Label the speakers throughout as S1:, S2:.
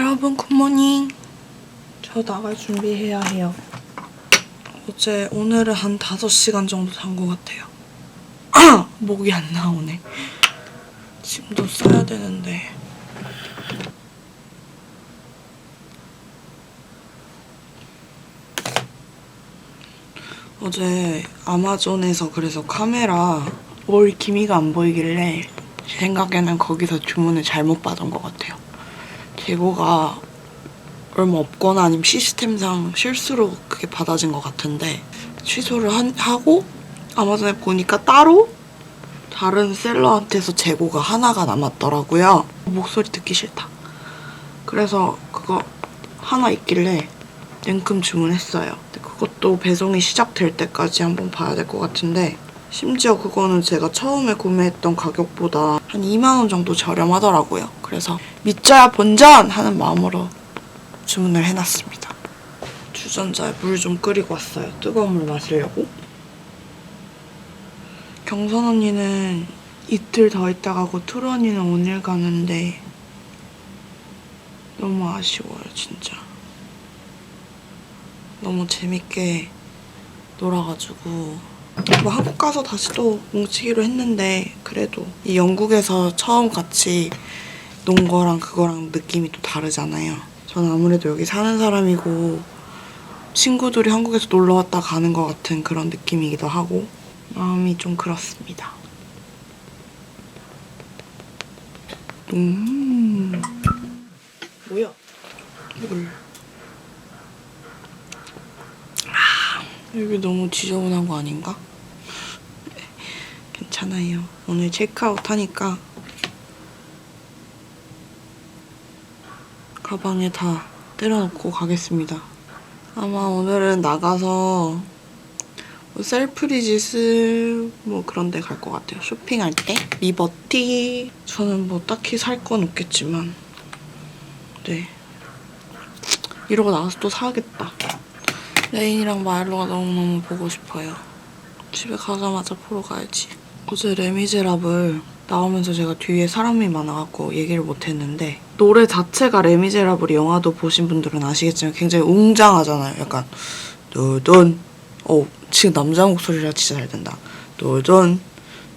S1: 여러분 굿모닝 저 나갈 준비해야 해요. 어제 오늘은 한 5시간 정도 잔 것 같아요. 목이 안 나오네. 짐도 싸야 되는데. 어제 아마존에서 그래서 카메라 올 기미가 안 보이길래 제 생각에는 거기서 주문을 잘못 받은 것 같아요. 재고가 얼마 없거나 아니면 시스템상 실수로 그게 받아진 것 같은데 취소를 한- 하고 아마존에 보니까 따로 다른 셀러한테서 재고가 하나가 남았더라고요. 목소리 듣기 싫다. 그래서 그거 하나 있길래 냉큼 주문했어요. 그것도 배송이 시작될 때까지 한번 봐야 될 것 같은데 심지어 그거는 제가 처음에 구매했던 가격보다 한 2만 원 정도 저렴하더라고요. 그래서 믿져야 본전 하는 마음으로 주문을 해놨습니다. 주전자에 물 좀 끓이고 왔어요. 뜨거운 물 마시려고. 경선 언니는 이틀 더 있다 가고 트루 언니는 오늘 가는데 너무 아쉬워요, 진짜. 너무 재밌게 놀아가지고 뭐 한국 가서 다시 또 뭉치기로 했는데 그래도 이 영국에서 처음 같이 논 거랑 그거랑 느낌이 또 다르잖아요. 저는 아무래도 여기 사는 사람이고 친구들이 한국에서 놀러 왔다 가는 것 같은 그런 느낌이기도 하고 마음이 좀 그렇습니다. 음 뭐야? 물. 여기 너무 지저분한 거 아닌가? 괜찮아요. 오늘 체크아웃 하니까 가방에 다 때려놓고 가겠습니다. 아마 오늘은 나가서 뭐 셀프리지스 뭐 그런 데 갈 것 같아요. 쇼핑할 때. 리버티. 저는 뭐 딱히 살 건 없겠지만. 네. 이러고 나가서 또 사야겠다. 레인이랑 마일로가 너무너무 보고 싶어요. 집에 가자마자 보러 가야지. 어제 레미제라블 나오면서 제가 뒤에 사람이 많아갖고 얘기를 못했는데 노래 자체가 레미제라블 영화도 보신 분들은 아시겠지만 굉장히 웅장하잖아요. 약간 두둔 어 지금 남자 목소리라 진짜 잘 된다. 두둔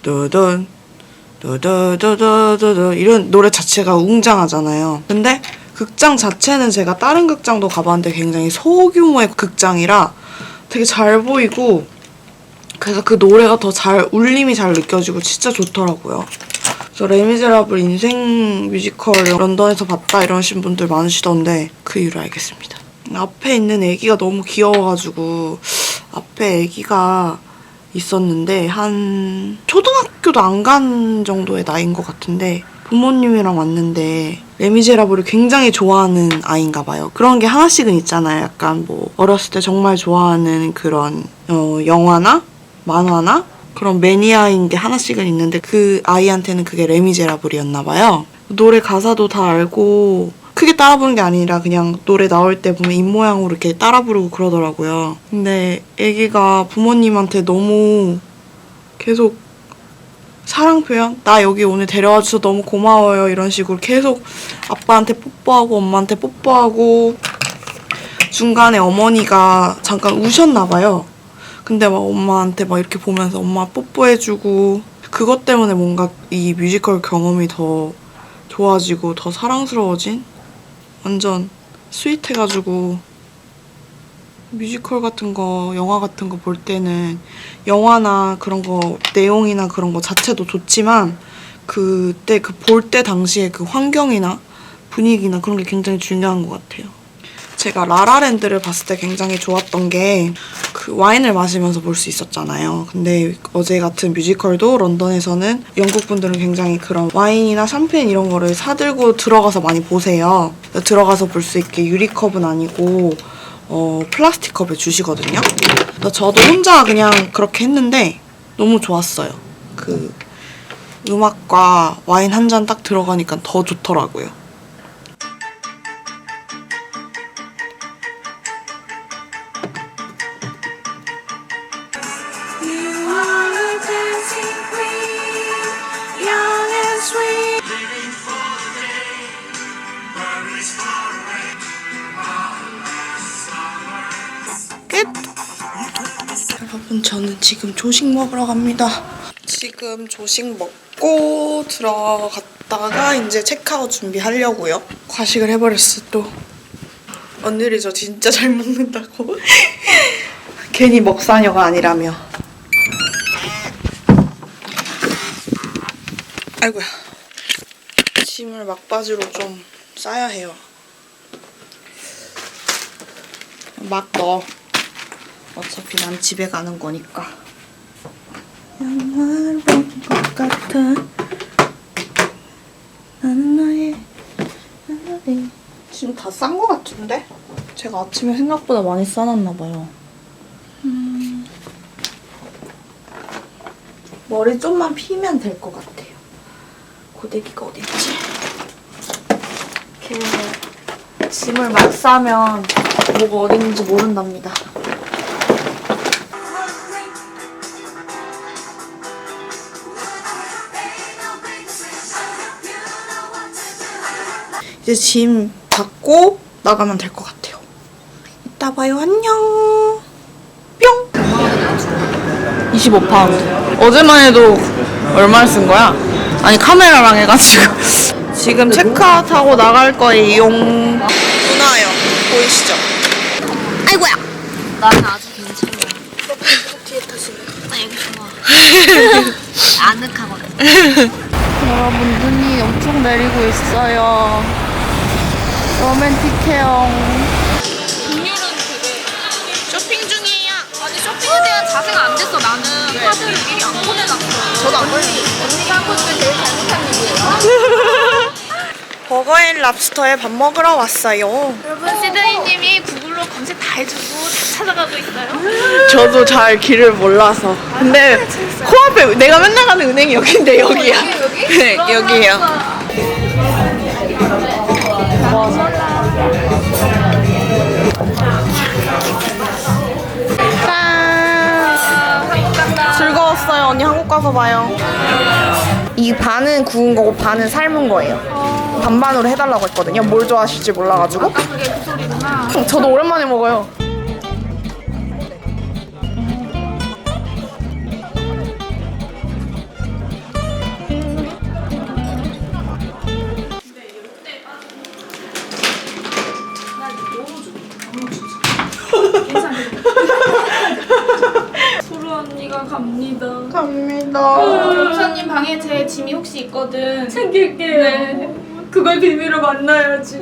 S1: 두둔 두두두두두두 이런 노래 자체가 웅장하잖아요. 근데 극장 자체는 제가 다른 극장도 가봤는데 굉장히 소규모의 극장이라 되게 잘 보이고 그래서 그 노래가 더 잘 울림이 잘 느껴지고 진짜 좋더라고요. 그래서 레미제라블 인생 뮤지컬 런던에서 봤다 이러신 분들 많으시던데 그 이유를 알겠습니다. 앞에 있는 애기가 너무 귀여워가지고 앞에 애기가 있었는데 한 초등학교도 안 간 정도의 나이인 것 같은데 부모님이랑 왔는데 레미제라블을 굉장히 좋아하는 아이인가 봐요. 그런 게 하나씩은 있잖아요. 약간 뭐 어렸을 때 정말 좋아하는 그런 어, 영화나 만화나 그런 매니아인 게 하나씩은 있는데 그 아이한테는 그게 레미제라블이었나 봐요. 노래 가사도 다 알고 크게 따라 부르는 게 아니라 그냥 노래 나올 때 보면 입모양으로 이렇게 따라 부르고 그러더라고요. 근데 애기가 부모님한테 너무 계속 사랑 표현? 나 여기 오늘 데려와 줘서 너무 고마워요. 이런 식으로 계속 아빠한테 뽀뽀하고 엄마한테 뽀뽀하고 중간에 어머니가 잠깐 우셨나 봐요. 근데 막 엄마한테 막 이렇게 보면서 엄마 뽀뽀해주고 그것 때문에 뭔가 이 뮤지컬 경험이 더 좋아지고 더 사랑스러워진 완전 스윗해가지고 뮤지컬 같은 거, 영화 같은 거 볼 때는 영화나 그런 거 내용이나 그런 거 자체도 좋지만 그때 그 볼 때 당시에 그 환경이나 분위기나 그런 게 굉장히 중요한 것 같아요. 제가 라라랜드를 봤을 때 굉장히 좋았던 게 그 와인을 마시면서 볼 수 있었잖아요. 근데 어제 같은 뮤지컬도 런던에서는 영국 분들은 굉장히 그런 와인이나 샴페인 이런 거를 사들고 들어가서 많이 보세요. 들어가서 볼 수 있게 유리컵은 아니고 어, 플라스틱 컵에 주시거든요. 저도 혼자 그냥 그렇게 했는데 너무 좋았어요. 그 음악과 와인 한 잔 딱 들어가니까 더 좋더라고요. 조식 먹으러 갑니다. 지금 조식 먹고 들어갔다가 이제 체크아웃 준비하려고요. 과식을 해버렸어 또. 언니를 저 진짜 잘 먹는다고. 괜히 먹사녀가 아니라며. 아이고야. 짐을 막바지로 좀 싸야 해요. 막 넣어. 어차피 난 집에 가는 거니까. 영화를 본것 같아. 나는 나의 나의 지금 다싼거 같은데? 제가 아침에 생각보다 많이 싸놨나 봐요. 음. 머리 좀만 피면 될 것 같아요. 고데기가 어디 있지? 이렇게 짐을 막 싸면 뭐가 어디 있는지 모른답니다. 이제 짐 받고 나가면 될 것 같아요. 이따 봐요. 안녕. 뿅. 25파운드. 어제만 해도 얼마를 쓴 거야? 아니 카메라랑 해가지고. 지금 체크아웃 하고 나갈 거예요. 누나요. 보이시죠? 아이고야.
S2: 나는 아주 괜찮아. 뒤에 타시네. 나 여기 좋아. 아늑하거든.
S1: 여러분 눈이 엄청 내리고 있어요. 로맨틱해요.
S2: 동료는 되게
S1: 쇼핑 중이에요.
S2: 아니 쇼핑에 대한 자세가 안 됐어. 나는 카드를 미리 안 보내놨어.
S1: 저도 안 보내.
S2: 언니가 한것 중에 제일 잘못한 일이에요.
S1: 버거앤 랍스터에 밥 먹으러 왔어요.
S2: 여러분 시드니님이 구글로 검색 다 해주고 다 찾아가고 있어요.
S1: 저도 잘 길을 몰라서. 근데 코앞에 내가 맨날 가는 은행이 여기인데 여기야.
S2: 여기?
S1: 네, 여기에요. 가서 봐요. 이 반은 구운 거고 반은 삶은 거예요. 반반으로 해달라고 했거든요. 뭘 좋아하실지 몰라가지고.
S2: 그게 그.
S1: 저도 오랜만에 먹어요.
S3: 언니가 갑니다.
S1: 갑니다.
S3: 경사님 방에 제 짐이 혹시 있거든. 챙길게요. 네. 그걸 비밀로 만나야지.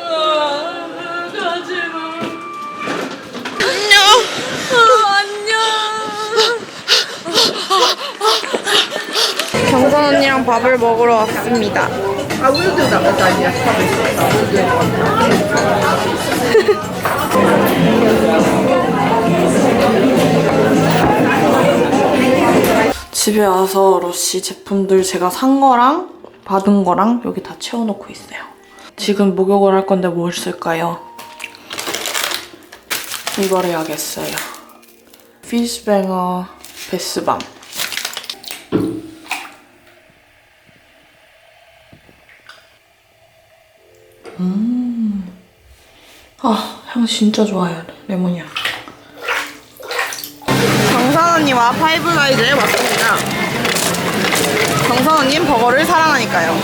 S3: 아, 가지마.
S1: 안녕. 경선 언니랑 밥을 먹으러 왔습니다. 집에 와서 러쉬 제품들 제가 산 거랑 받은 거랑 여기 다 채워놓고 있어요. 지금 목욕을 할 건데 뭘 쓸까요? 이걸 해야겠어요. 피쉬뱅어 베스밤. 음. 아, 향 진짜 좋아요. 레몬향. 정선 언니와 파이브가이즈에 왔습니다. 정선 언니는 버거를 사랑하니까요.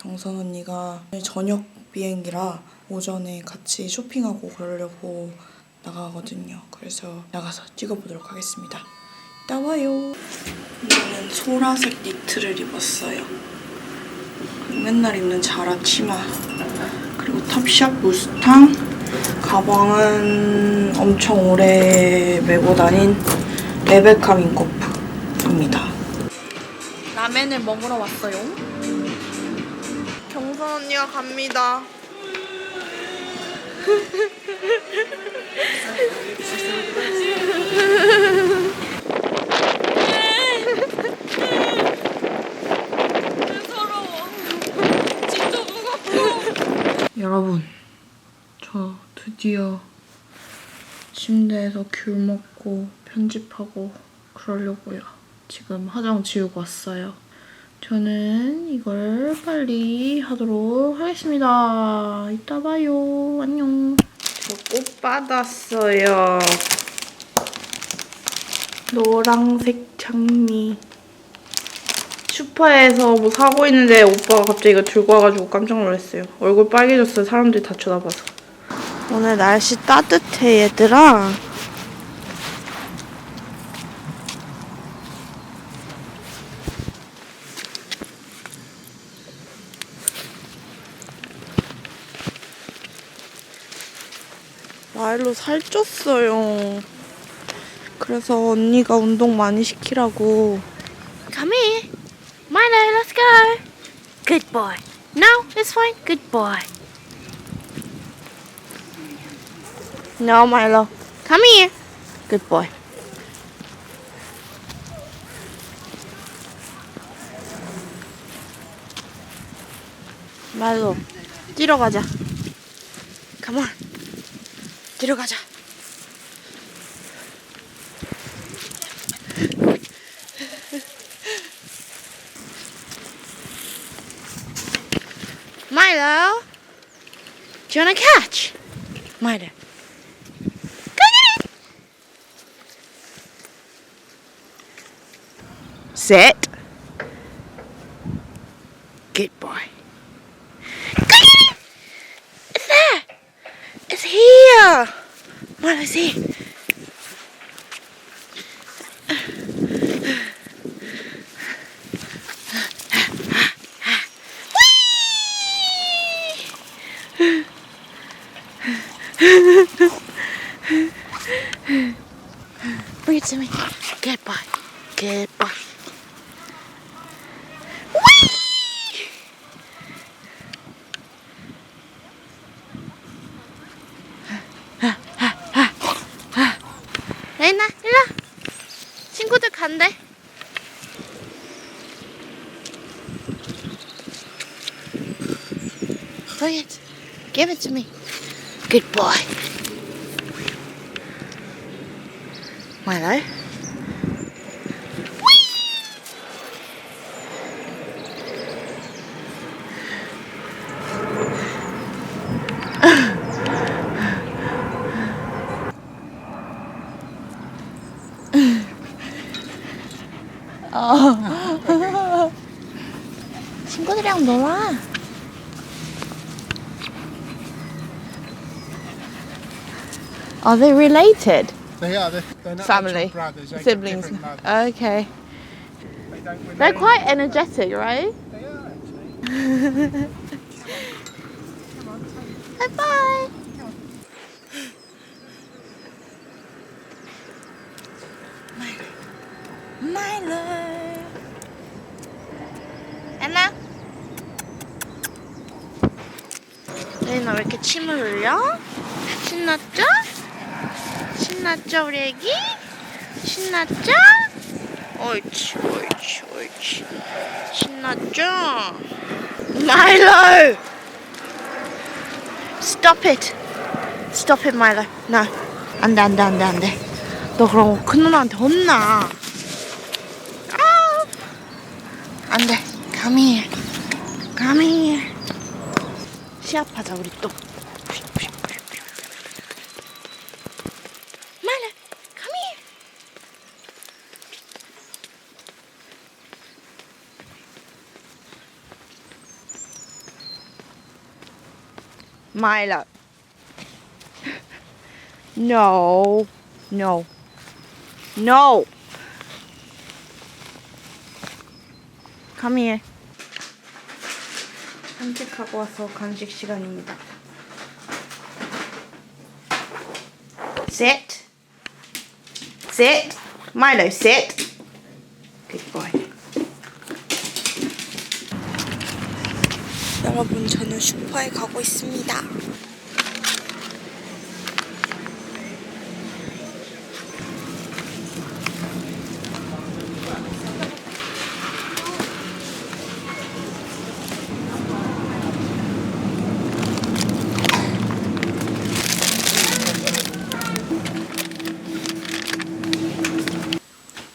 S1: 경선 언니가 저녁 비행기라 오전에 같이 쇼핑하고 그러려고 나가거든요. 그래서 나가서 찍어보도록 하겠습니다. 이따 와요. 오늘은 소라색 니트를 입었어요. 맨날 입는 자라 치마. 그리고 탑샵 무스탕. 가방은 엄청 오래 메고 다닌 레베카 민코프입니다. 라멘을 먹으러 왔어요. 언니가 갑니다. 여러분, 저 드디어 침대에서 귤 먹고 편집하고 그러려고요. 지금 화장 지우고 왔어요. 저는 이걸 빨리 하도록 하겠습니다. 이따 봐요. 안녕. 저 꽃 받았어요. 노랑색 장미. 슈퍼에서 뭐 사고 있는데 오빠가 갑자기 이거 들고 와가지고 깜짝 놀랐어요. 얼굴 빨개졌어요. 사람들이 다 쳐다봐서. 오늘 날씨 따뜻해 얘들아. 마일로 살쪘어요. 그래서 언니가 운동 많이 시키라고
S2: Come here. Milo, let's go. Good boy. No, it's fine. Good boy.
S1: No, Milo.
S2: Come here.
S1: Good boy. 말로 뛰러 가자. Come on. 뛰러 가자.
S2: Milo, do you want to catch? Milo. Go get it.
S1: Sit.
S2: to me. 친구들이랑 놀아. Are they related?
S4: They are. They're, they're not
S2: Family,
S4: actual brothers. They've got
S2: siblings.
S4: different mothers.
S2: Okay.
S4: They don't remain-
S2: They're quite energetic, right?
S4: They are actually.
S2: 신났죠? 신났죠 우리 애기? 신났죠? 옳지 옳지 옳지 신났죠? 마일로! Stop it. Stop it, Milo. No. 안 돼, 안 돼, 안 돼, 안 돼. 너 그럼 큰 누나한테 혼나. 아. 안 돼. Come here. Come here. 시합하자, 우리 또. Milo. No. No. No. Come here. 산책하고 와서 간식 시간입니다. Sit. Sit. Milo, sit. Good boy.
S1: 여러분 저는 슈퍼에 가고 있습니다.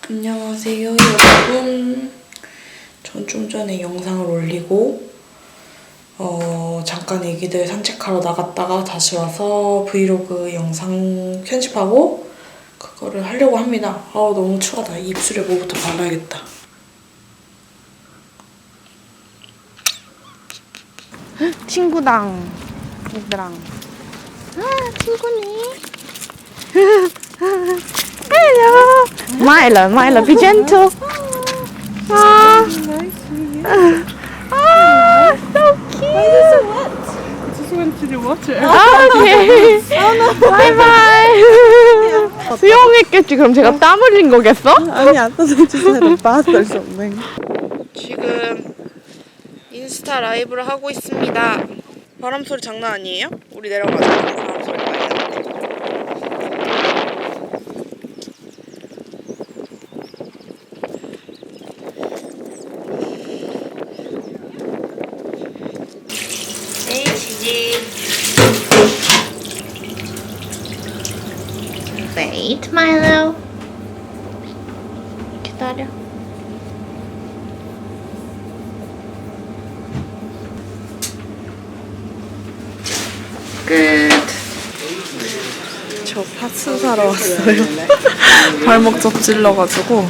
S1: 안녕하세요 여러분. 전 좀 전에 영상을 올리고 애기들 산책하러 나갔다가 다시 와서 브이로그 영상 편집하고 그거를 하려고 합니다. 아우 너무 추하다. 이 입술에 뭐부터 발라야겠다.
S2: 친구당. 얘들랑. 아, 친구네. Hello. Milo, be gentle. Ah. Ah, so cute.
S1: Went to the water.
S2: Okay. Bye bye. 수영했겠지. 그럼 제가 땀 흘린 거겠어?
S1: 아니 I thought I just had a bath or something. 지금 인스타 라이브를 하고 있습니다. 바람 소리 장난 아니에요? 우리 내려가자. 바람 소리 많이 나는데. 에이 지지.
S2: Wait, Milo. 기다려. 끝.
S1: 저 파스 사러 왔어요. 발목 접질러가지고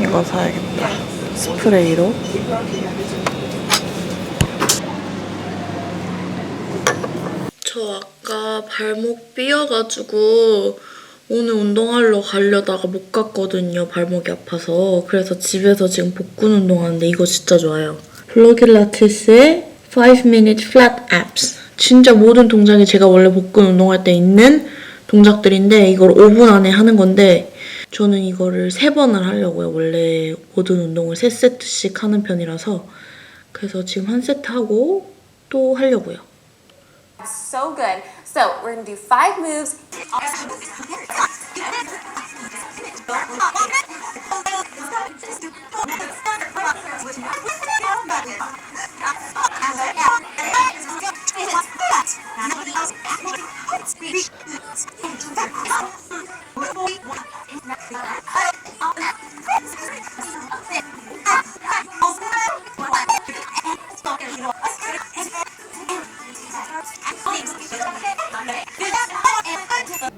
S1: 이거 사야겠다. 스프레이로. 저 아까 발목 삐어가지고 오늘 운동하러 가려다가 못 갔거든요. 발목이 아파서. 그래서 집에서 지금 복근 운동하는데 이거 진짜 좋아요. 블로길라티스의 5 minute flat abs. 진짜 모든 동작이 제가 원래 복근 운동할 때 있는 동작들인데 이걸 5분 안에 하는 건데 저는 이거를 3번을 하려고요. 원래 모든 운동을 3세트씩 하는 편이라서 그래서 지금 한 세트 하고 또 하려고요.
S5: So good. So we're gonna do five moves.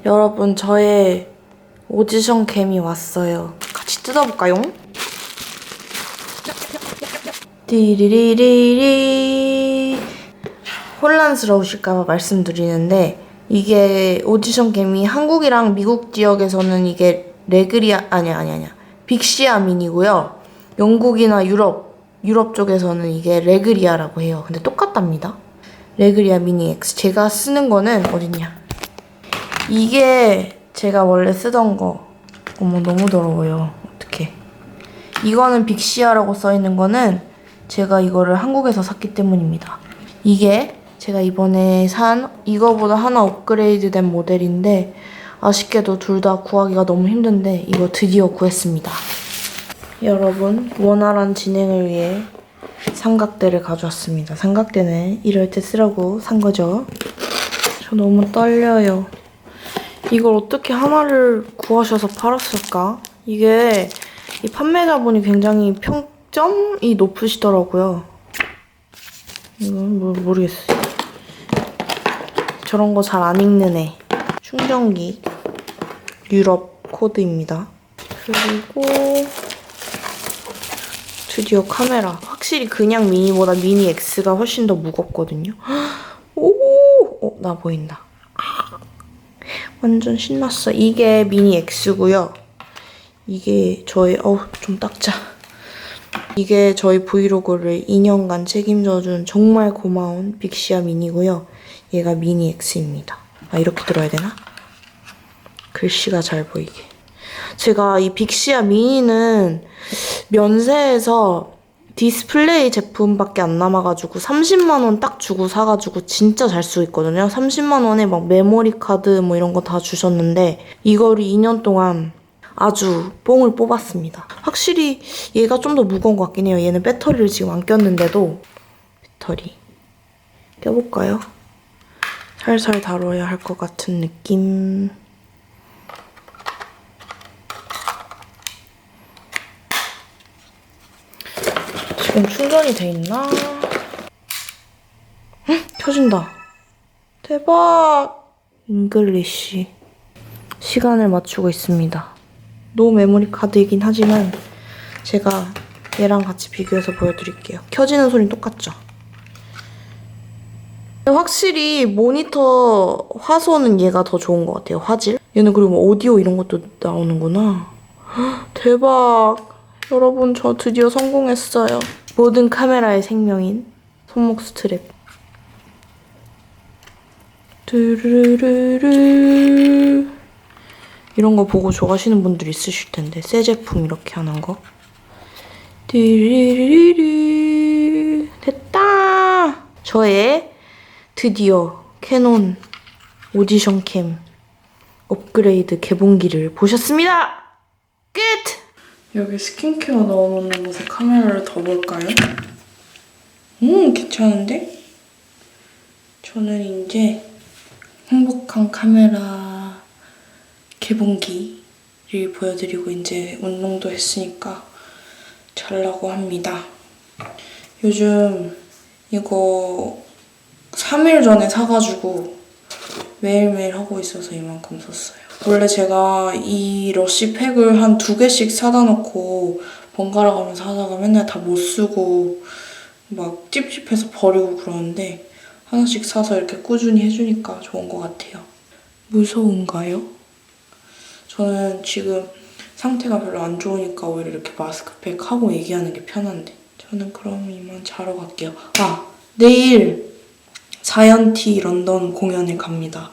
S1: 여러분 저의 오디션 캠이 왔어요. 같이 뜯어볼까요? 띠리리리리 혼란스러우실까봐 말씀드리는데 이게 오디션 캠이 한국이랑 미국 지역에서는 이게 레그리아 아니야 아니야 아니야 빅시아민이고요. 영국이나 유럽 유럽 쪽에서는 이게 레그리아라고 해요. 근데 똑같답니다. 레그리아 미니 X 제가 쓰는 거는 어딨냐? 이게 제가 원래 쓰던 거. 어머, 너무 더러워요. 어떡해. 이거는 빅시아라고 써있는 거는 제가 이거를 한국에서 샀기 때문입니다. 이게 제가 이번에 산 이거보다 하나 업그레이드 된 모델인데 아쉽게도 둘 다 구하기가 너무 힘든데 이거 드디어 구했습니다. 여러분, 원활한 진행을 위해 삼각대를 가져왔습니다. 삼각대는 이럴 때 쓰라고 산 거죠. 저 너무 떨려요. 이걸 어떻게 하나를 구하셔서 팔았을까? 이게 이 판매자분이 굉장히 평점이 높으시더라고요. 이건 뭐 모르겠어요. 저런 거 잘 안 읽는 애. 충전기 유럽 코드입니다. 그리고 드디어 카메라. 확실히 그냥 미니보다 미니 X가 훨씬 더 무겁거든요. 오, 어, 나 보인다. 완전 신났어. 이게 미니 X고요. 이게 저의 어우 좀 닦자. 이게 저희 브이로그를 2년간 책임져준 정말 고마운 빅시아 미니고요. 얘가 미니 X입니다. 아 이렇게 들어야 되나? 글씨가 잘 보이게. 제가 이 빅시아 미니는 면세에서 디스플레이 제품밖에 안 남아가지고 30만 원 딱 주고 사가지고 진짜 잘 쓰고 있거든요. 30만 원에 막 메모리 카드 뭐 이런 거 다 주셨는데 이거를 2년 동안 아주 뽕을 뽑았습니다. 확실히 얘가 좀 더 무거운 것 같긴 해요. 얘는 배터리를 지금 안 꼈는데도 배터리 껴볼까요? 살살 다뤄야 할 것 같은 느낌. 지금 충전이 돼 있나? 응? 켜진다. 대박! 잉글리쉬. 시간을 맞추고 있습니다. 노 메모리 카드이긴 하지만 제가 얘랑 같이 비교해서 보여드릴게요. 켜지는 소리는 똑같죠? 확실히 모니터 화소는 얘가 더 좋은 것 같아요. 화질. 얘는 그리고 뭐 오디오 이런 것도 나오는구나. 헉, 대박. 여러분 저 드디어 성공했어요. 모든 카메라의 생명인 손목 스트랩. 뚜루루루. 이런 거 보고 좋아하시는 분들 있으실 텐데 새 제품 이렇게 하는 거. 뚜루루루. 됐다. 저의 드디어 캐논 오디션 캠 업그레이드 개봉기를 보셨습니다. 끝! 여기 스킨케어 넣어놓는 곳에 카메라를 더 볼까요? 음, 괜찮은데? 저는 이제 행복한 카메라 개봉기를 보여드리고 이제 운동도 했으니까 잘라고 합니다. 요즘 이거 3일 전에 사가지고 매일매일 하고 있어서 이만큼 썼어요. 원래 제가 이 러쉬 팩을 한 두 개씩 사다 놓고 번갈아 가면서 하다가 맨날 다 못 쓰고 막 찝찝해서 버리고 그러는데 하나씩 사서 이렇게 꾸준히 해주니까 좋은 것 같아요. 무서운가요? 저는 지금 상태가 별로 안 좋으니까 오히려 이렇게 마스크팩 하고 얘기하는 게 편한데 저는 그럼 이만 자러 갈게요. 아 내일 자이언티 런던 공연을 갑니다.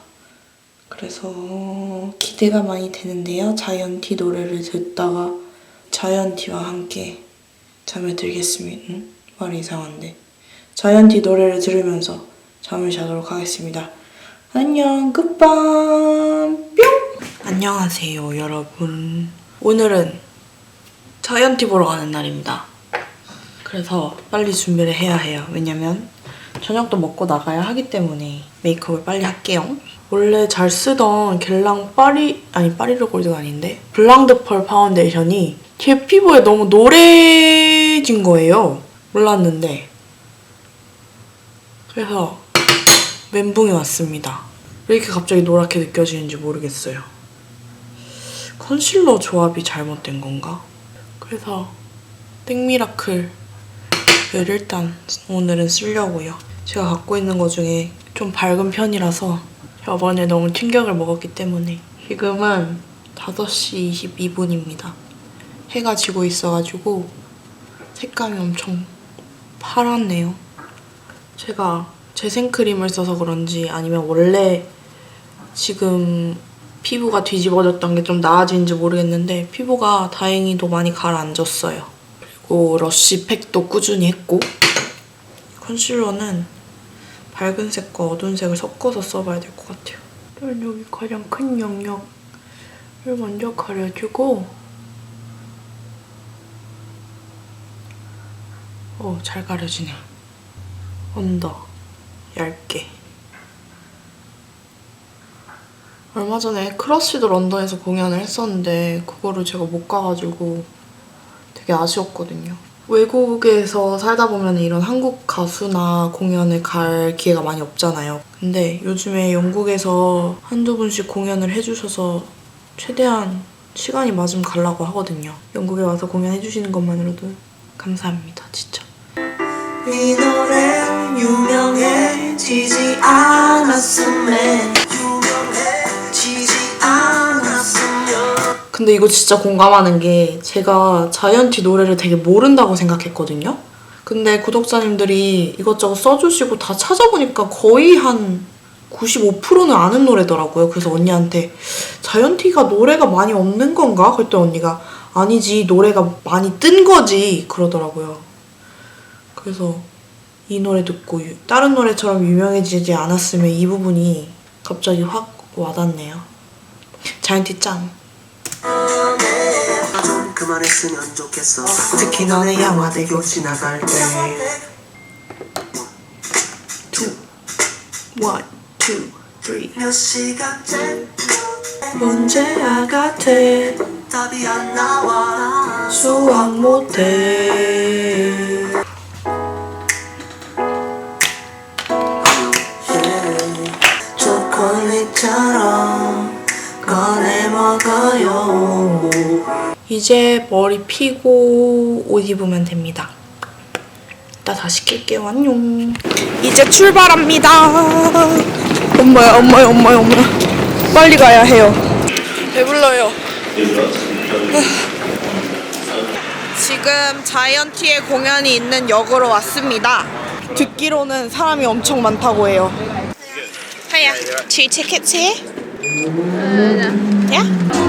S1: 그래서 기대가 많이 되는데요. 자이언티 노래를 듣다가 자이언티와 함께 잠에 들겠습니다. 응? 말이 이상한데. 자이언티 노래를 들으면서 잠을 자도록 하겠습니다. 안녕, 끝밤, 뿅! 안녕하세요, 여러분. 오늘은 자이언티 보러 가는 날입니다. 그래서 빨리 준비를 해야 해요. 왜냐면 저녁도 먹고 나가야 하기 때문에 메이크업을 빨리 할게요. 원래 잘 쓰던 겔랑 파리 아니 파리르 골드가 아닌데 블랑드 펄 파운데이션이 제 피부에 너무 노래진 거예요. 몰랐는데 그래서 멘붕이 왔습니다. 왜 이렇게 갑자기 노랗게 느껴지는지 모르겠어요. 컨실러 조합이 잘못된 건가? 그래서 땡미라클 를 일단 오늘은 쓰려고요. 제가 갖고 있는 것 중에 좀 밝은 편이라서 저번에 너무 충격을 먹었기 때문에 지금은 5시 22분입니다. 해가 지고 있어가지고 색감이 엄청 파랗네요. 제가 재생크림을 써서 그런지 아니면 원래 지금 피부가 뒤집어졌던 게 좀 나아진지 모르겠는데 피부가 다행히도 많이 가라앉았어요. 그리고 러쉬팩도 꾸준히 했고 컨실러는 밝은 색과 어두운 색을 섞어서 써봐야 될 것 같아요. 일단 여기 가장 큰 영역을 먼저 가려주고 오, 잘 가려지네. 언더 얇게 얼마 전에 크러쉬도 런던에서 공연을 했었는데 그거를 제가 못 가가지고 되게 아쉬웠거든요. 외국에서 살다 보면 이런 한국 가수나 공연을 갈 기회가 많이 없잖아요. 근데 요즘에 영국에서 한두 분씩 공연을 해주셔서 최대한 시간이 맞으면 가려고 하거든요. 영국에 와서 공연해주시는 것만으로도 감사합니다, 진짜.
S6: 이 노래는 유명해지지 않았음에
S1: 근데 이거 진짜 공감하는 게 제가 자이언티 노래를 되게 모른다고 생각했거든요. 근데 구독자님들이 이것저것 써주시고 다 찾아보니까 거의 한 95%는 아는 노래더라고요. 그래서 언니한테 자이언티가 노래가 많이 없는 건가? 그랬더니 언니가 아니지 노래가 많이 뜬 거지 그러더라고요. 그래서 이 노래 듣고 유- 다른 노래처럼 유명해지지 않았으면 이 부분이 갑자기 확 와닿네요. 자이언티 짱.
S6: 좀 그만했으면 좋겠어.
S1: 특히 너네 양화대교 지나갈 때. two, one, two, three.
S6: 몇 시간째
S1: 문제야 같아.
S6: 답이 안 나와.
S1: 수학 못해.
S6: 초콜릿처럼 꺼내 먹어요.
S1: 이제 머리 피고 옷 입으면 됩니다. 이따 다시 낄게요. 안녕. 이제 출발합니다. 엄마야 엄마야 엄마야 엄마야. 빨리 가야 해요. 배불러요. 지금 자이언티의 공연이 있는 역으로 왔습니다. 듣기로는 사람이 엄청 많다고 해요. Hiya, two tickets? Yeah?
S7: 이